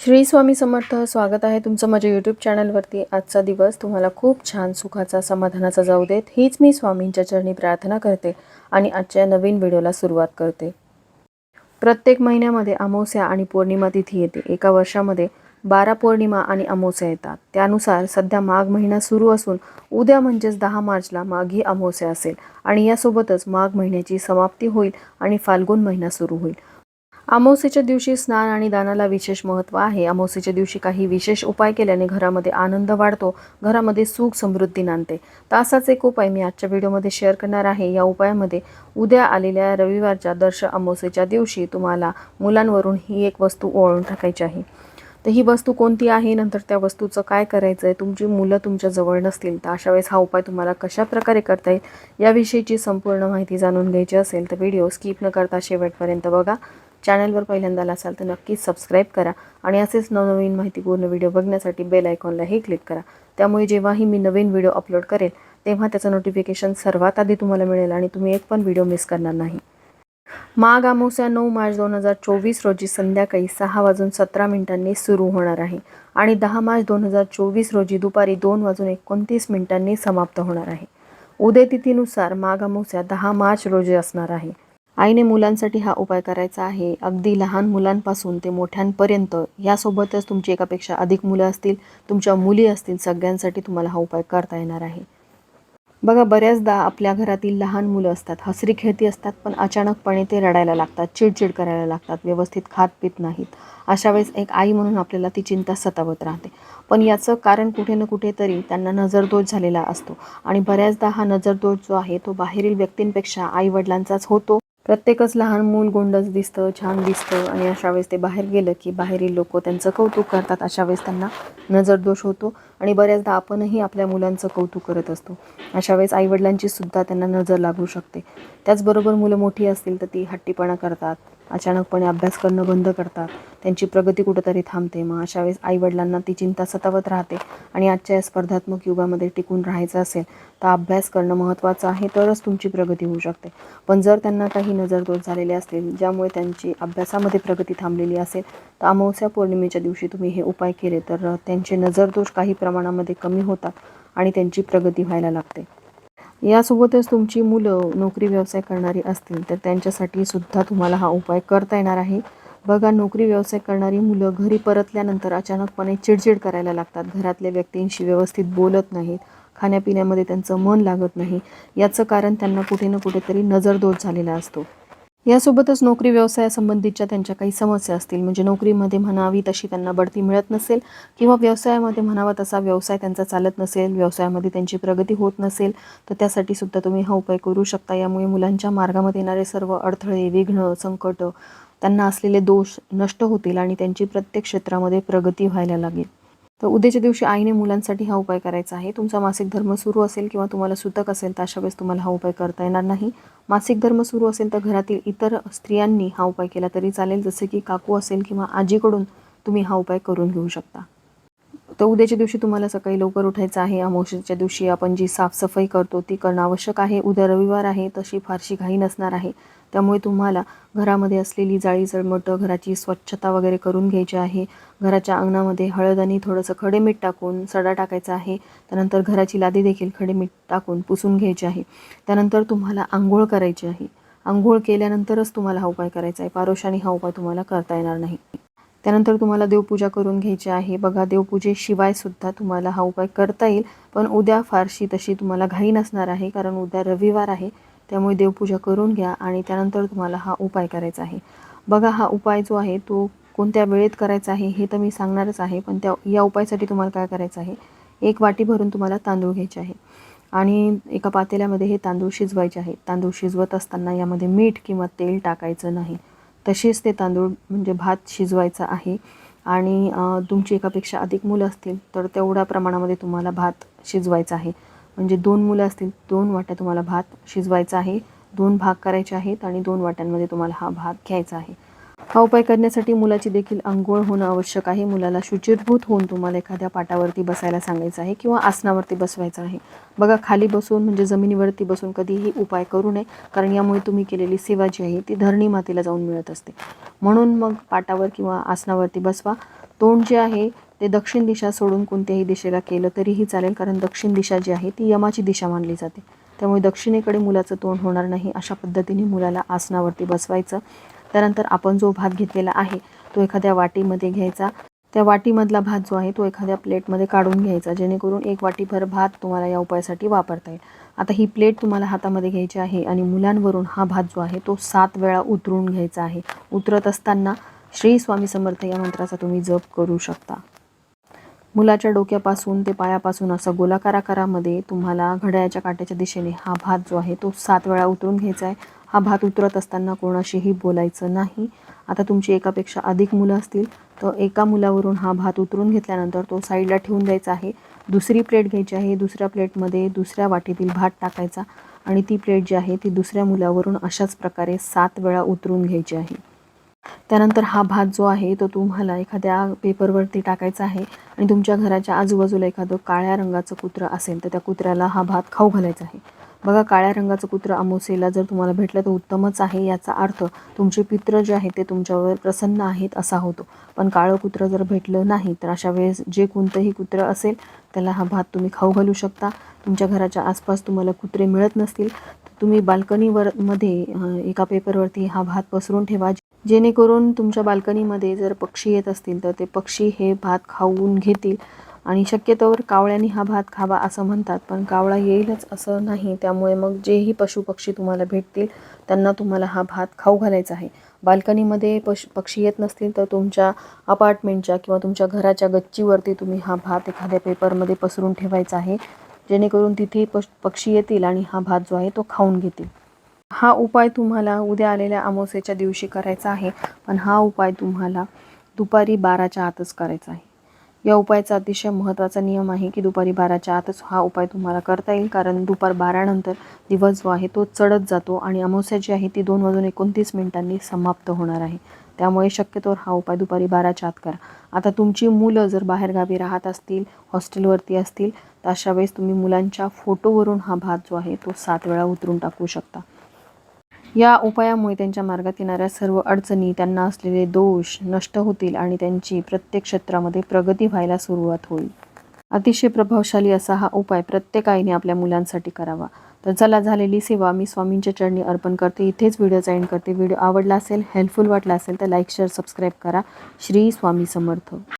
श्री स्वामी समर्थ स्वागत आहे तुमचं माझ्या यूट्यूब चॅनलवरती आजचा दिवस तुम्हाला खूप छान सुखाचा समाधानाचा जाऊ देत. हीच मी स्वामींच्या चरणी प्रार्थना करते आणि आजच्या नवीन व्हिडिओला सुरुवात करते. प्रत्येक महिन्यामध्ये अमावस्या आणि पौर्णिमा तिथी येते. एका वर्षामध्ये बारा पौर्णिमा आणि अमावस्या येतात. त्यानुसार सध्या माघ महिना सुरू असून उद्या म्हणजेच दहा मार्चला माघी अमावस्या असेल. आणि यासोबतच माघ महिन्याची समाप्ती होईल आणि फाल्गुन महिना सुरू होईल. अमावस्येच्या दिवशी स्नान आणि दानाला विशेष महत्त्व आहे. अमावस्येच्या दिवशी काही विशेष उपाय केल्याने घरामध्ये आनंद वाढतो घरामध्ये सुख समृद्धी नांदते. तर असाच एक उपाय मी आजच्या व्हिडिओमध्ये शेअर करणार आहे. या उपायामध्ये उद्या आलेल्या रविवारच्या दर्श अमावस्येच्या दिवशी तुम्हाला मुलांवरून ही एक वस्तू ओळून टाकायची आहे. तर ही वस्तू कोणती आहे? नंतर त्या वस्तूचं काय करायचं आहे तुमची मुलं तुमच्या जवळ नसतील तर अशा वेळेस हा उपाय तुम्हाला कशा प्रकारे करता येईल? याविषयीची संपूर्ण माहिती जाणून घ्यायची असेल तर व्हिडिओ स्किप न करता शेवटपर्यंत बघा. चॅनलवर पहिल्यांदा असाल तर नक्कीच सबस्क्राईब करा आणि असेच नवनवीन माहितीपूर्ण व्हिडिओ बघण्यासाठी बेल आयकॉनलाही क्लिक करा. त्यामुळे जेव्हाही मी नवीन व्हिडिओ अपलोड करेल तेव्हा त्याचं नोटिफिकेशन सर्वात आधी तुम्हाला मिळेल आणि तुम्ही एक पण व्हिडिओ मिस करणार नाही. माघ अमावस्या नऊ मार्च दोन हजार चोवीस रोजी संध्याकाळी सहा वाजून सतरा मिनिटांनी सुरू होणार आहे आणि दहा मार्च दोन हजार चोवीस रोजी दुपारी दोन वाजून एकोणतीस मिनिटांनी समाप्त होणार आहे. उद्या तिथीनुसार माघ अमावस्या दहा मार्च रोजी असणार आहे. आईने मुलांसाठी हा उपाय करायचा आहे. अगदी लहान मुलांपासून ते मोठ्यांपर्यंत यासोबतच तुमची एकापेक्षा अधिक मुलं असतील तुमच्या मुली असतील सगळ्यांसाठी तुम्हाला हा उपाय करता येणार आहे. बघा बऱ्याचदा आपल्या घरातील लहान मुलं असतात हसरी खेळती असतात पण अचानकपणे ते रडायला लागतात चिडचिड करायला लागतात व्यवस्थित खात पित नाहीत. अशा वेळेस एक आई म्हणून आपल्याला ती चिंता सतावत राहते. पण याचं कारण कुठे ना कुठेतरी त्यांना नजरदोष झालेला असतो. आणि बऱ्याचदा हा नजरदोष जो आहे तो बाहेरील व्यक्तींपेक्षा आईवडिलांचाच होतो. प्रत्येकच लहान मूल गोंडस दिसतं छान दिसतं आणि अशा वेळेस ते बाहेर गेलं की बाहेरील लोक त्यांचं कौतुक करतात. अशा वेळेस त्यांना नजरदोष होतो. आणि बऱ्याचदा आपणही आपल्या मुलांचं कौतुक करत असतो. अशा वेळेस आईवडिलांची सुद्धा त्यांना नजर लागू शकते. त्याचबरोबर मुलं मोठी असतील तर ती हट्टीपणा करतात अचानकपणे अभ्यास करणं बंद करतात त्यांची प्रगती कुठंतरी थांबते. मग अशा वेळेस आईवडिलांना ती चिंता सतावत राहते आणि आजच्या या स्पर्धात्मक युगामध्ये टिकून राहायचं असेल तर अभ्यास करणं महत्त्वाचं आहे तरच तुमची प्रगती होऊ शकते. पण जर त्यांना काही नजरदोष झालेले असतील ज्यामुळे त्यांची अभ्यासामध्ये प्रगती थांबलेली असेल तर अमावस्या पौर्णिमेच्या दिवशी तुम्ही हे उपाय केले तर त्यांचे नजरदोष काही प्रमाणामध्ये कमी होतात आणि त्यांची प्रगती व्हायला लागते. यासोबतच तुमची मुलं नोकरी व्यवसाय करणारी असतील तर त्यांच्यासाठी सुद्धा तुम्हाला हा उपाय करता येणार आहे. बघा नोकरी व्यवसाय करणारी मुलं घरी परतल्यानंतर अचानकपणे चिडचिड करायला लागतात. घरातल्या व्यक्तींशी व्यवस्थित बोलत नाहीत. खाण्यापिण्यामध्ये त्यांचं मन लागत नाही. याचं कारण त्यांना कुठे ना कुठेतरी नजरदोष झालेला असतो. यासोबतच नोकरी व्यवसायासंबंधीच्या त्यांच्या काही समस्या असतील म्हणजे नोकरीमध्ये म्हणावी तशी त्यांना बढती मिळत नसेल किंवा व्यवसायामध्ये म्हणावा तसा व्यवसाय त्यांचा चालत नसेल व्यवसायामध्ये त्यांची प्रगती होत नसेल तर त्यासाठी सुद्धा तुम्ही हा उपाय करू शकता. यामुळे मुलांच्या मार्गामध्ये येणारे सर्व अडथळे विघ्न संकट त्यांना असलेले दोष नष्ट होतील आणि त्यांची प्रत्येक क्षेत्रामध्ये प्रगती व्हायला लागेल. तर उद्याच्या दिवशी आईने मुलांसाठी हा उपाय करायचा आहे. तुमचा मासिक धर्म सुरू असेल किंवा तुम्हाला सुतक असेल तर अशा वेळेस तुम्हाला हा उपाय करता येणार नाही. मासिक धर्म सुरू असेल तर घरातील इतर स्त्रियांनी हा उपाय केला तरी चालेल. जसे की काकू असेल किंवा आजीकडून तुम्ही हा उपाय करून घेऊ शकता. तर उद्याच्या दिवशी तुम्हाला सकाळी लवकर उठायचं आहे. अमावस्येच्या दिवशी आपण जी साफसफाई करतो ती करणं आवश्यक आहे. उद्या रविवार आहे तशी फारशी घाई नसणार आहे. त्यामुळे तुम्हाला घरामध्ये असलेली जाळी जळमटं घराची स्वच्छता वगैरे करून घ्यायची आहे. घराच्या अंगणामध्ये हळद आणि थोडंसं खडे मीठ टाकून सडा टाकायचा आहे. त्यानंतर घराची लादी देखील खडे मीठ टाकून पुसून घ्यायची आहे. त्यानंतर तुम्हाला आंघोळ करायची आहे. आंघोळ केल्यानंतरच तुम्हाला हा उपाय करायचा आहे. पारोशाने हा उपाय तुम्हाला करता येणार नाही. त्यानंतर तुम्हाला देवपूजा करून घ्यायची आहे. बघा देवपूजेशिवाय सुद्धा तुम्हाला हा उपाय करता येईल पण उद्या फारशी तशी तुम्हाला घाई नसणार आहे कारण उद्या रविवार आहे. त्यामुळे देवपूजा करून घ्या आणि त्यानंतर तुम्हाला हा उपाय करायचा आहे. बघा हा उपाय जो आहे तो कोणत्या वेळेत करायचा आहे हे तर मी सांगणारच आहे पण त्या या उपायासाठी तुम्हाला काय करायचं आहे? एक वाटी भरून तुम्हाला तांदूळ घ्यायचे आहे. आणि एका पातेल्यामध्ये हे तांदूळ शिजवायचे आहे. तांदूळ शिजवत असताना यामध्ये मीठ किंवा तेल टाकायचं नाही. तसेच ते तांदूळ म्हणजे भात शिजवायचा आहे. आणि तुमची एकापेक्षा अधिक मुलं असतील तर तेवढ्या प्रमाणामध्ये तुम्हाला भात शिजवायचा आहे. म्हणजे दोन मुलं असतील दोन वाट्या तुम्हाला भात शिजवायचा आहे दोन भाग करायचे आहेत आणि दोन वाट्यांमध्ये तुम्हाला हा भात घ्यायचा आहे. हा उपाय करण्यासाठी मुलाची देखील अंघोळ होणं आवश्यक आहे. मुलाला शुचिरभूत होऊन तुम्हाला एखाद्या पाटावरती बसायला सांगायचं आहे किंवा आसनावरती बसवायचं आहे. बघा खाली बसून म्हणजे जमिनीवरती बसून कधीही उपाय करू नये कारण यामुळे तुम्ही केलेली सेवा जी आहे ती धरणी मातेला जाऊन मिळत असते. म्हणून मग पाटावर किंवा आसनावरती बसवा. तोंड जे आहे ते दक्षिण दिशा सोडून कोणत्याही दिशेला केलं तरीही चालेल कारण दक्षिण दिशा जी आहे ती यमाची दिशा मानली जाते. त्यामुळे दक्षिणेकडे मुलाचं तोंड होणार नाही अशा पद्धतीने मुलाला आसनावरती बसवायचं. त्यानंतर आपण जो भात घेतलेला आहे तो एखाद्या वाटीमध्ये घ्यायचा. त्या वाटीमधला भात जो आहे तो एखाद्या प्लेटमध्ये काढून घ्यायचा जेणेकरून एक वाटीभर भात तुम्हाला या उपायासाठी वापरता येईल. आता ही प्लेट तुम्हाला हातामध्ये घ्यायची आहे आणि मुलांवरून हा भात जो आहे तो सात वेळा उतरून घ्यायचा आहे. उतरत असताना श्री स्वामी समर्थ या मंत्राचा तुम्ही जप करू शकता. मुलाच्या डोक्यापासून ते पायापासून असं गोलाकार आकारामध्ये तुम्हाला घड्याळाच्या काट्याच्या दिशेने हा भात जो आहे तो सात वेळा उतरून घ्यायचा आहे. हा भात उतरत असताना कोणाशीही बोलायचं नाही. आता तुमची एकापेक्षा अधिक मुलं असतील. तर एका मुलावरून हा भात उतरून घेतल्यानंतर तो साईडला ठेवून द्यायचा आहे. दुसरी प्लेट घ्यायची आहे. दुसऱ्या प्लेटमध्ये दुसऱ्या वाटीतील भात टाकायचा आणि ती प्लेट जी आहे ती दुसऱ्या मुलावरून अशाच प्रकारे सात वेळा उतरून घ्यायची आहे. त्यानंतर हा भात जो आहे तो तुम्हाला एखाद्या पेपरवरती टाकायचा आहे आणि तुमच्या घराच्या आजूबाजूला एखादं काळ्या रंगाचं कुत्रं असेल तर त्या कुत्र्याला हा भात खाऊ घालायचा आहे. बघा काळ्या रंगाचं कुत्रं अमोसेला जर तुम्हाला भेटलं तर उत्तमच आहे याचा अर्थ तुमचे पित्र जे आहेत ते तुमच्यावर प्रसन्न आहेत असा होतो. पण काळं कुत्रं जर भेटलं नाही तर अशा वेळेस जे कोणतंही कुत्रं असेल त्याला हा भात तुम्ही खाऊ घालू शकता. तुमच्या घराच्या आसपास तुम्हाला कुत्रे मिळत नसतील. तर तुम्ही बाल्कनीवर मध्ये एका पेपरवरती हा भात पसरून ठेवा. जेणेकरून तुमच्या बाल्कनीमध्ये जर पक्षी येत असतील तर ते पक्षी हे भात खाऊन घेतील. आणि शक्यतोवर कावळ्याने हा भात खावा असं म्हणतात पण कावळा येईलच असं नाही. त्यामुळे मग जेही पशुपक्षी तुम्हाला भेटतील त्यांना तुम्हाला हा भात खाऊ घालायचा आहे. बाल्कनीमध्ये पश पक्षी येत नसतील तर तुमच्या अपार्टमेंटच्या किंवा तुमच्या घराच्या गच्चीवरती तुम्ही हा भात एखाद्या पेपरमध्ये पसरून ठेवायचा आहे. जेणेकरून तिथे पश पक्षी येतील आणि हा भात जो आहे तो खाऊन घेतील. हा उपाय तुम्हाला उद्या आलेल्या अमावस्येच्या दिवशी करायचा आहे. पण हा उपाय तुम्हाला दुपारी बाराच्या आतच करायचा आहे. या उपायाचा अतिशय महत्त्वाचा नियम आहे की दुपारी बाराच्या आतच हा उपाय तुम्हाला करता येईल. कारण दुपार बारानंतर दिवस जो आहे तो चढत जातो आणि अमावस्या जी आहे ती दोन वाजून एकोणतीस मिनिटांनी समाप्त होणार आहे. त्यामुळे शक्यतोवर हा उपाय दुपारी बाराच्या आत करा. आता तुमची मुलं जर बाहेरगावी राहत असतील हॉस्टेलवरती असतील तर अशा वेळेस तुम्ही मुलांच्या फोटोवरून हा भात जो आहे तो सात वेळा उतरून टाकू शकता. या उपायामुळे त्यांच्या मार्गात येणाऱ्या सर्व अडचणी त्यांना असलेले दोष नष्ट होतील आणि त्यांची प्रत्येक क्षेत्रामध्ये प्रगती व्हायला सुरुवात होईल. अतिशय प्रभावशाली असा हा उपाय प्रत्येक आईने आपल्या मुलांसाठी करावा. तर चला झालेली सेवा मी स्वामींच्या चरणी अर्पण करते. इथेच व्हिडिओ एंड करते. व्हिडिओ आवडला असेल हेल्पफुल वाटला असेल तर लाईक शेअर सबस्क्राईब करा. श्री स्वामी समर्थ.